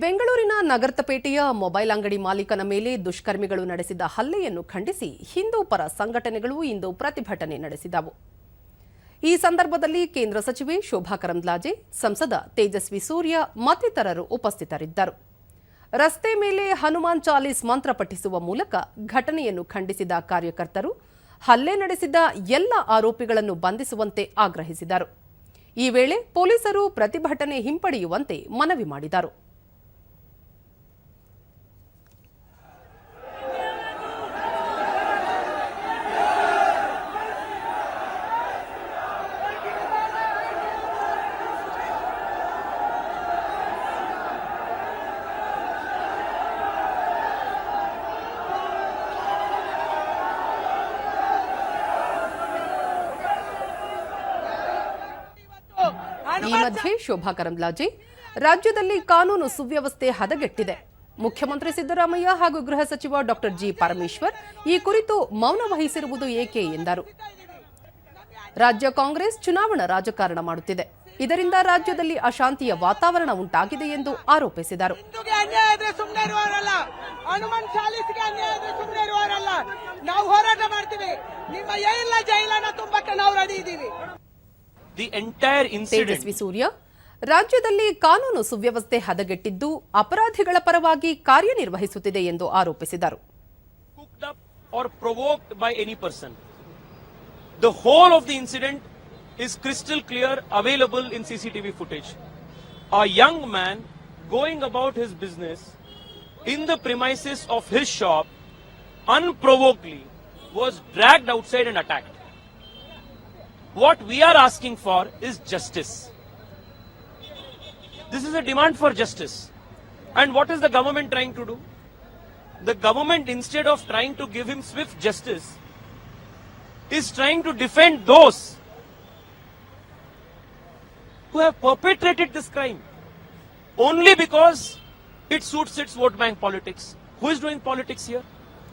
ಬೆಂಗಳೂರಿನ ನಗರ್ತಪೇಟೆಯ ಮೊಬೈಲ್ ಅಂಗಡಿ ಮಾಲೀಕನ ಮೇಲೆ ದುಷ್ಕರ್ಮಿಗಳು ನಡೆಸಿದ ಹಲ್ಲೆಯನ್ನು ಖಂಡಿಸಿ ಹಿಂದೂ ಪರ ಸಂಘಟನೆಗಳು ಇಂದು ಪ್ರತಿಭಟನೆ ನಡೆಸಿದವು. ಈ ಸಂದರ್ಭದಲ್ಲಿ ಕೇಂದ್ರ ಸಚಿವೆ ಶೋಭಾ ಕರಂದ್ಲಾಜೆ, ಸಂಸದ ತೇಜಸ್ವಿ ಸೂರ್ಯ ಮತ್ತಿತರರು ಉಪಸ್ಥಿತರಿದ್ದರು. ರಸ್ತೆ ಮೇಲೆ ಹನುಮಾನ್ ಚಾಲೀಸ್ ಮಂತ್ರ ಪಠಿಸುವ ಮೂಲಕ ಘಟನೆಯನ್ನು ಖಂಡಿಸಿದ ಕಾರ್ಯಕರ್ತರು ಹಲ್ಲೆ ನಡೆಸಿದ ಎಲ್ಲ ಆರೋಪಿಗಳನ್ನು ಬಂಧಿಸುವಂತೆ ಆಗ್ರಹಿಸಿದರು. ಈ ವೇಳೆ ಪೊಲೀಸರು ಪ್ರತಿಭಟನೆ ಹಿಂಪಡೆಯುವಂತೆ ಮನವಿ ಮಾಡಿದರು. ಈ ಮಧ್ಯೆ ಶೋಭಾ ಕರಂದ್ಲಾಜೆ ರಾಜ್ಯದಲ್ಲಿ ಕಾನೂನು ಸುವ್ಯವಸ್ಥೆ ಹದಗೆಟ್ಟಿದೆ. ಮುಖ್ಯಮಂತ್ರಿ ಸಿದ್ದರಾಮಯ್ಯ ಹಾಗೂ ಗೃಹ ಸಚಿವ ಡಾಕ್ಟರ್ ಜಿ ಪರಮೇಶ್ವರ್ ಈ ಕುರಿತು ಮೌನ ವಹಿಸಿರುವುದು ಏಕೆ ಎಂದರು. ರಾಜ್ಯ ಕಾಂಗ್ರೆಸ್ ಚುನಾವಣಾ ರಾಜಕಾರಣ ಮಾಡುತ್ತಿದೆ. ಇದರಿಂದ ರಾಜ್ಯದಲ್ಲಿ ಅಶಾಂತಿಯ ವಾತಾವರಣ ಉಂಟಾಗಿದೆ ಎಂದು ಆರೋಪಿಸಿದರು. ನಾವು ಹೋರಾಟ ಮಾಡ್ತೀವಿ. ನಿಮ್ಮ ಏನಿಲ್ಲ ಜೈಲನ್ನ ತುಂಬಕ್ಕೆ ನಾವು ರೆಡಿ ಇದ್ದೀವಿ the entire incident Tejasvi Surya ರಾಜ್ಯದಲ್ಲಿ ಕಾನೂನು ಸುವ್ಯವಸ್ಥೆ ಹದಗೆಟ್ಟಿದ್ದು ಅಪರಾಧಿಗಳ ಪರವಾಗಿ ಕಾರ್ಯನಿರ್ವಹಿಸುತ್ತಿದೆ ಎಂದು ಆರೋಪಿಸಿದರು cooked up or provoked by any person. The whole of the incident is crystal clear, available in CCTV footage. A young man going about his business in the premises of his shop unprovokedly was dragged outside and attacked. What we are asking for is justice. This is a demand for justice. And what is the government trying to do? The government, instead of trying to give him swift justice, is trying to defend those who have perpetrated this crime only because it suits its vote bank politics. Who is doing politics here?